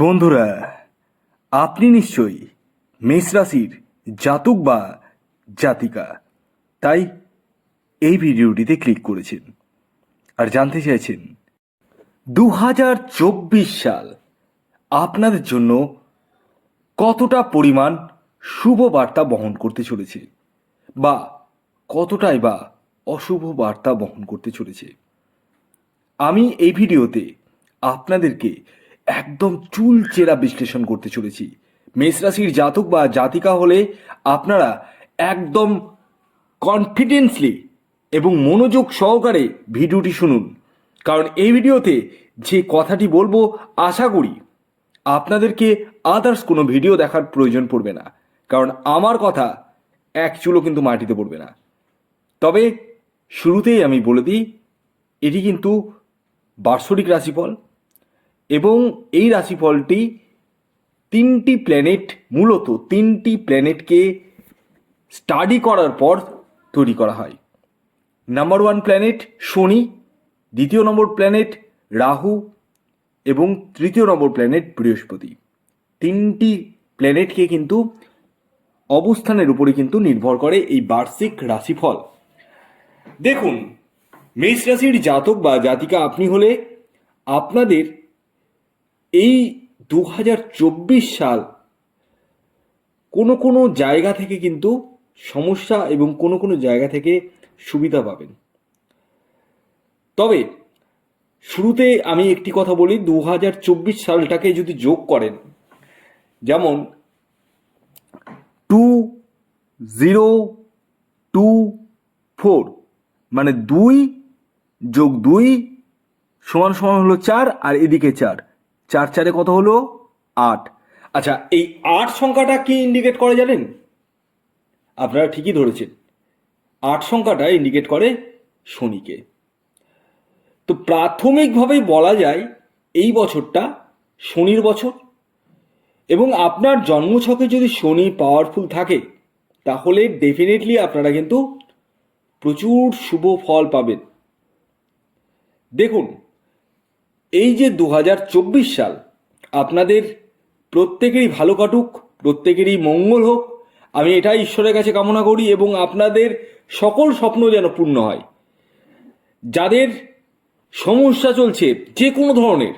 বন্ধুরা, আপনি নিশ্চয়ই মেষ রাশির জাতক বা জাতিকা, তাই এই ভিডিওটিতে ক্লিক করেছেন আর জানতে চাইছেন দু হাজার চব্বিশ সাল আপনাদের জন্য কতটা পরিমাণ শুভ বার্তা বহন করতে চলেছে বা কতটাই বা অশুভ বার্তা বহন করতে চলেছে? আমি এই ভিডিওতে আপনাদেরকে একদম চুল চেরা বিশ্লেষণ করতে চলেছি। মেষ রাশির জাতক বা জাতিকা হলে আপনারা একদম কনফিডেন্সলি এবং মনোযোগ সহকারে ভিডিওটি শুনুন। কারণ এই ভিডিওতে যে কথাটি বলব, আশা করি আপনাদেরকে আদার্স কোনো ভিডিও দেখার প্রয়োজন পড়বে না। কারণ আমার কথা এক চুলো কিন্তু মাটিতে পড়বে না। তবে শুরুতেই আমি বলে দিই, এটি কিন্তু বার্ষরিক রাশিফল। এবং এই রাশিফলটি তিনটি প্ল্যানেট মূলত তিনটি প্ল্যানেটকে স্টাডি করার পর তৈরি করা হয়। নাম্বার ওয়ান প্ল্যানেট শনি। দ্বিতীয় নম্বর প্ল্যানেট রাহু। এবং তৃতীয় নম্বর প্ল্যানেট বৃহস্পতি। তিনটি প্ল্যানেটকে কিন্তু অবস্থানের উপরে কিন্তু নির্ভর করে এই বার্ষিক রাশিফল। দেখুন, মেষ রাশির জাতক বা জাতিকা আপনি হলে আপনাদের এই দু হাজার চব্বিশ সাল কোনো কোনো জায়গা থেকে কিন্তু সমস্যা এবং কোনো কোনো জায়গা থেকে সুবিধা পাবেন। তবে শুরুতে আমি একটি কথা বলি দু হাজার চব্বিশ সালটাকে যদি যোগ করেন, যেমন টু জিরো টু ফোর মানে দুই যোগ দুই সমান সমান হলো চার আর এদিকে চার। চার চারে কত হলো? আট। আচ্ছা এই আট সংখ্যাটা কি ইন্ডিকেট করে জানেন? আপনারা ঠিকই ধরেছেন। আট সংখ্যাটা ইন্ডিকেট করে শনিকে। তো প্রাথমিকভাবেই বলা যায় এই বছরটা শনির বছর। এবং আপনার জন্মছকে যদি শনি পাওয়ারফুল থাকে, তাহলে ডেফিনেটলি আপনারা কিন্তু প্রচুর শুভ ফল পাবেন। দেখুন এই যে দু হাজার চব্বিশ সাল আপনাদের প্রত্যেকেরই ভালো কাটুক, প্রত্যেকেরই মঙ্গল হোক, আমি এটাই ঈশ্বরের কাছে কামনা করি এবং আপনাদের সকল স্বপ্ন যেন পূর্ণ হয়। যাদের সমস্যা চলছে যে কোনো ধরনের,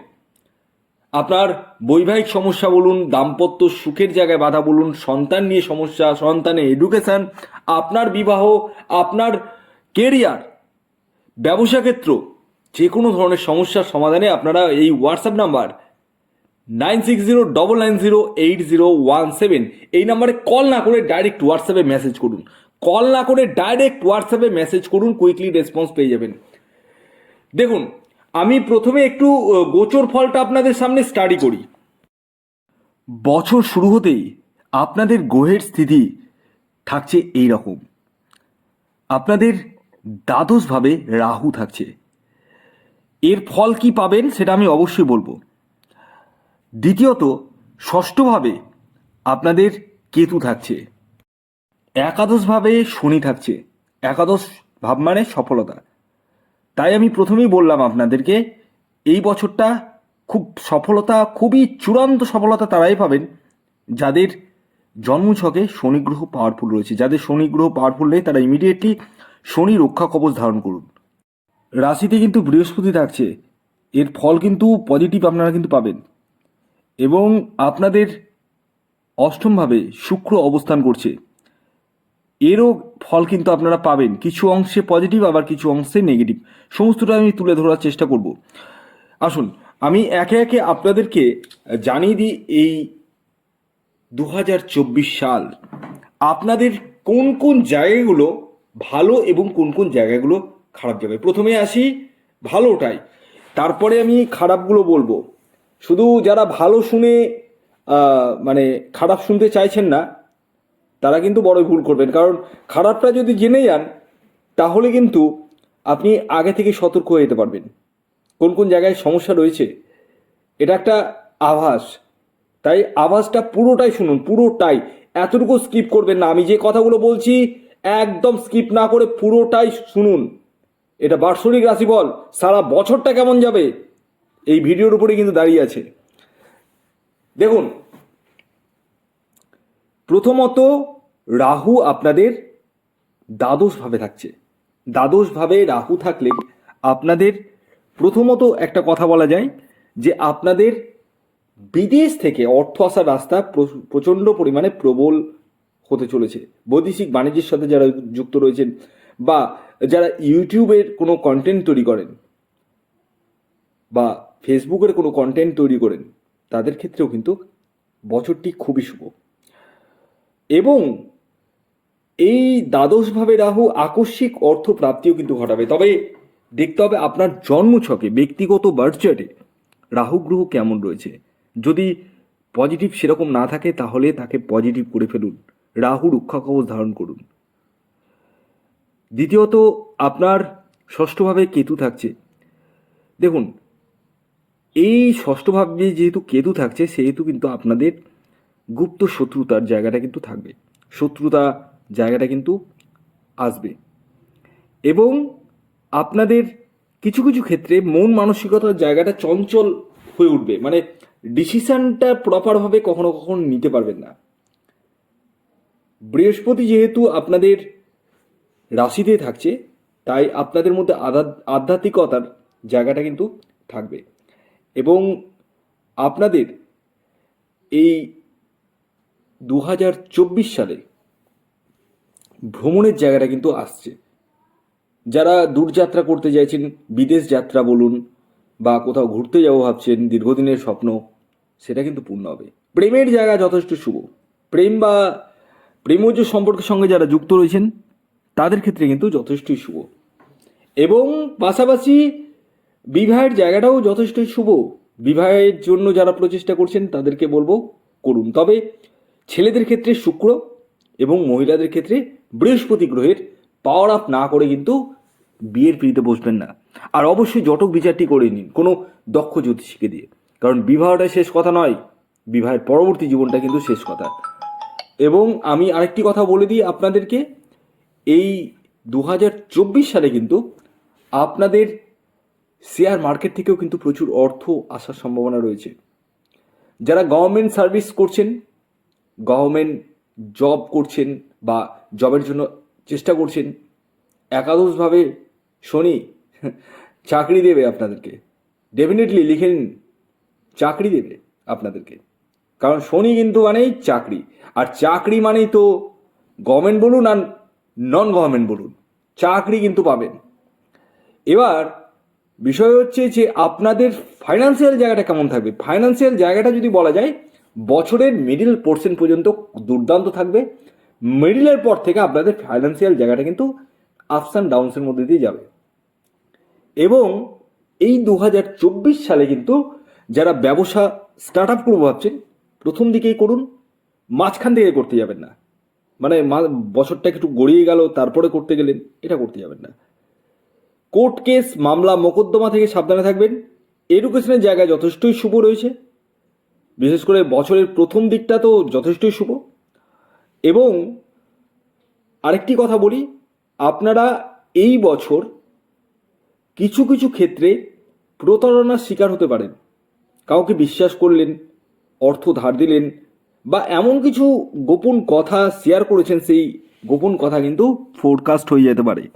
আপনার বৈবাহিক সমস্যা বলুন, দাম্পত্য সুখের জায়গায় বাধা বলুন, সন্তান নিয়ে সমস্যা, সন্তানের এডুকেশন আপনার বিবাহ, আপনার কেরিয়ার ব্যবসা ক্ষেত্র যে কোনো ধরনের সমস্যার সমাধানে আপনারা এই WhatsApp number nine six zero double nine zero eight zero one seven এই নাম্বারে কল না করে ডাইরেক্ট হোয়াটসঅ্যাপে মেসেজ করুন। কল না করে ডাইরেক্ট হোয়াটসঅ্যাপে মেসেজ করুন কুইকলি রেসপন্স পেয়ে যাবেন। দেখুন, আমি প্রথমে একটু গোচর ফলটা আপনাদের সামনে স্টাডি করি। বছর শুরু হতেই আপনাদের গ্রহের স্থিতি থাকছে এই রকম আপনাদের দ্বাদশভাবে রাহু থাকছে। এর ফল কি পাবেন সেটা আমি অবশ্যই বলব। দ্বিতীয়ত, ষষ্ঠভাবে আপনাদের কেতু থাকছে। একাদশভাবে শনি থাকছে। একাদশ ভাব মানে সফলতা। তাই আমি প্রথমেই বললাম আপনাদেরকে, এই বছরটা খুব সফলতা, খুবই চূড়ান্ত সফলতা তারাই পাবেন, যাদের জন্মছকে শনি গ্রহ পাওয়ারফুল রয়েছে। যাদের শনি গ্রহ পাওয়ারফুল নেই, তারা ইমিডিয়েটলি শনি রক্ষা কবচ ধারণ করুন। রাশিতে কিন্তু বৃহস্পতি থাকছে। এর ফল কিন্তু পজিটিভ আপনারা কিন্তু পাবেন। এবং আপনাদের অষ্টমভাবে শুক্র অবস্থান করছে। এরও ফল কিন্তু আপনারা পাবেন। কিছু অংশে পজিটিভ আবার কিছু অংশে নেগেটিভ সমস্তটা আমি তুলে ধরার চেষ্টা করব। আসুন, আমি একে একে আপনাদেরকে জানিয়ে দিই এই দু হাজার চব্বিশ সাল। আপনাদের কোন কোন জায়গাগুলো ভালো এবং কোন কোন জায়গাগুলো খারাপ যাবে। প্রথমে আসি ভালোটাই। তারপরে আমি খারাপগুলো বলব। শুধু যারা ভালো শুনে মানে খারাপ শুনতে চাইছেন না, তারা কিন্তু বড় ভুল করবেন। কারণ খারাপটা যদি জেনে যান, তাহলে কিন্তু আপনি আগে থেকে সতর্ক হয়ে যেতে পারবেন। কোন কোন জায়গায় সমস্যা রয়েছে, এটা একটা আভাস। তাই আভাসটা পুরোটাই শুনুন, পুরোটাই। এতটুকু স্কিপ করবেন না। আমি যে কথাগুলো বলছি, একদম স্কিপ না করে পুরোটাই শুনুন। এটা বার্ষরিক রাশিফল, সারা বছরটা কেমন যাবে? এই ভিডিওর উপরে কিন্তু দাঁড়িয়ে আছে। দেখুন, প্রথমত রাহু আপনাদের দ্বাদশভাবে থাকছে। দ্বাদশভাবে রাহু থাকলে আপনাদের প্রথমত একটা কথা বলা যায় যে আপনাদের বিদেশ থেকে অর্থ আসার রাস্তা প্র- প্রচণ্ড পরিমাণে প্রবল হতে চলেছে। বৈদেশিক বাণিজ্যের সাথে যারা যুক্ত রয়েছেন বা যারা ইউটিউবের কোনো কন্টেন্ট তৈরি করেন বা ফেসবুকের কোনো কন্টেন্ট তৈরি করেন, তাদের ক্ষেত্রেও কিন্তু বছরটি খুবই শুভ। এবং এই দ্বাদশভাবে রাহু আকস্মিক অর্থ প্রাপ্তিও কিন্তু ঘটাবে। তবে দেখতে হবে আপনার জন্মছকে, ব্যক্তিগত বার্থ চার্টে রাহু গ্রহ কেমন রয়েছে। যদি পজিটিভ সেরকম না থাকে, তাহলে তাকে পজিটিভ করে ফেলুন। রাহু রক্ষা কবচ ধারণ করুন। দ্বিতীয়ত, আপনার ষষ্ঠভাবে কেতু থাকছে। দেখুন, এই ষষ্ঠভাবে যেহেতু কেতু থাকছে, সেহেতু কিন্তু আপনাদের গুপ্ত শত্রুতার জায়গাটা কিন্তু থাকবে। শত্রুতা জায়গাটা কিন্তু আসবে। এবং আপনাদের কিছু কিছু ক্ষেত্রে মন মানসিকতার জায়গাটা চঞ্চল হয়ে উঠবে। মানে ডিসিশানটা প্রপারভাবে কখনো কখনো নিতে পারবেন না। বৃহস্পতি যেহেতু আপনাদের রাশিতে থাকছে, তাই আপনাদের মধ্যে আধা- আধ্যাত্মিকতার জায়গাটা কিন্তু থাকবে। এবং আপনাদের এই দু হাজার চব্বিশ সালে ভ্রমণের জায়গাটা কিন্তু আসছে। যারা দূরযাত্রা করতে চাইছেন, বিদেশ যাত্রা বলুন বা কোথাও ঘুরতে যাব ভাবছেন, দীর্ঘদিনের স্বপ্ন, সেটা কিন্তু পূর্ণ হবে। প্রেমের জায়গা যথেষ্ট শুভ। প্রেম বা প্রেমজ সম্পর্কের সঙ্গে যারা যুক্ত রয়েছেন তাদের ক্ষেত্রে কিন্তু যথেষ্টই শুভ। এবং পাশাপাশি বিবাহের জায়গাটাও যথেষ্টই শুভ। বিবাহের জন্য যারা প্রচেষ্টা করছেন, তাদেরকে বলব করুন। তবে ছেলেদের ক্ষেত্রে শুক্র এবং মহিলাদের ক্ষেত্রে বৃহস্পতি গ্রহের পাওয়ার আপ না করে কিন্তু বিয়ের পিড়িতে বসবেন না। আর অবশ্যই জটক বিচারটি করে নিন, কোনো দক্ষ জ্যোতিষীকে দিয়ে। কারণ বিবাহটা শেষ কথা নয়, বিবাহের পরবর্তী জীবনটা কিন্তু শেষ কথা। এবং আমি আরেকটি কথা বলে দিই আপনাদেরকে। এই দু হাজার চব্বিশ সালে কিন্তু আপনাদের শেয়ার মার্কেট থেকেও কিন্তু প্রচুর অর্থ আসার সম্ভাবনা রয়েছে। যারা গভর্নমেন্ট সার্ভিস করছেন গভর্নমেন্ট জব করছেন বা জবের জন্য চেষ্টা করছেন, একাদশভাবে শনি চাকরি দেবে আপনাদেরকে। ডেফিনেটলি লিখে নিন, চাকরি দেবে আপনাদেরকে। কারণ শনি কিন্তু মানেই চাকরি। আর চাকরি মানেই তো গভর্নমেন্ট বলুন আর নন গভর্নমেন্ট বলুন, চাকরি কিন্তু পাবেন। এবার বিষয় হচ্ছে যে আপনাদের ফাইন্যান্সিয়াল জায়গাটা কেমন থাকবে? ফাইন্যান্সিয়াল জায়গাটা যদি বলা যায়, বছরের মিডিল পোর্শন পর্যন্ত দুর্দান্ত থাকবে। মিডিলের পর থেকে আপনাদের ফাইন্যান্সিয়াল জায়গাটা কিন্তু আপস অ্যান্ড ডাউনসের মধ্যে দিয়ে যাবে। এবং এই দু হাজার চব্বিশ সালে কিন্তু যারা ব্যবসা স্টার্ট আপ করব ভাবছেন, প্রথম দিকেই করুন, মাঝখান থেকে করতে যাবেন না। মানে বছরটা একটু গড়িয়ে গেল, তারপরে করতে গেলেন এটা করতে যাবেন না। কোর্ট কেস মামলা মোকদ্দমা থেকে সাবধানে থাকবেন। এডুকেশনের জায়গায় যথেষ্টই শুভ রয়েছে। বিশেষ করে বছরের প্রথম দিকটা তো যথেষ্টই শুভ। এবং আরেকটি কথা বলি, আপনারা এই বছর কিছু কিছু ক্ষেত্রে প্রতারণার শিকার হতে পারেন। কাউকে বিশ্বাস করলেন, অর্থ ধার দিলেন বা এমন কিছু গোপন কথা শেয়ার করেছেন, সেই গোপন কথা কিন্তু ফোরকাস্ট হয়ে যেতে পারে।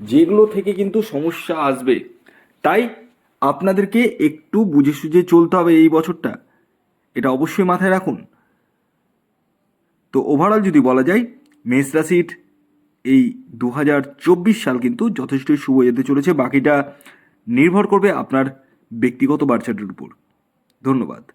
যেগুলো থেকে কিন্তু সমস্যা আসবে। তাই আপনাদেরকে একটু বুঝে সুঝে চলতে হবে এই বছরটা। এটা অবশ্যই মাথায় রাখুন। তো ওভারঅল যদি বলা যায়, মেষ রাশির এই দু হাজার চব্বিশ সাল কিন্তু যথেষ্টই শুভ যেতে চলেছে। বাকিটা নির্ভর করবে আপনার ব্যক্তিগত বার্চাটের উপর। ধন্যবাদ।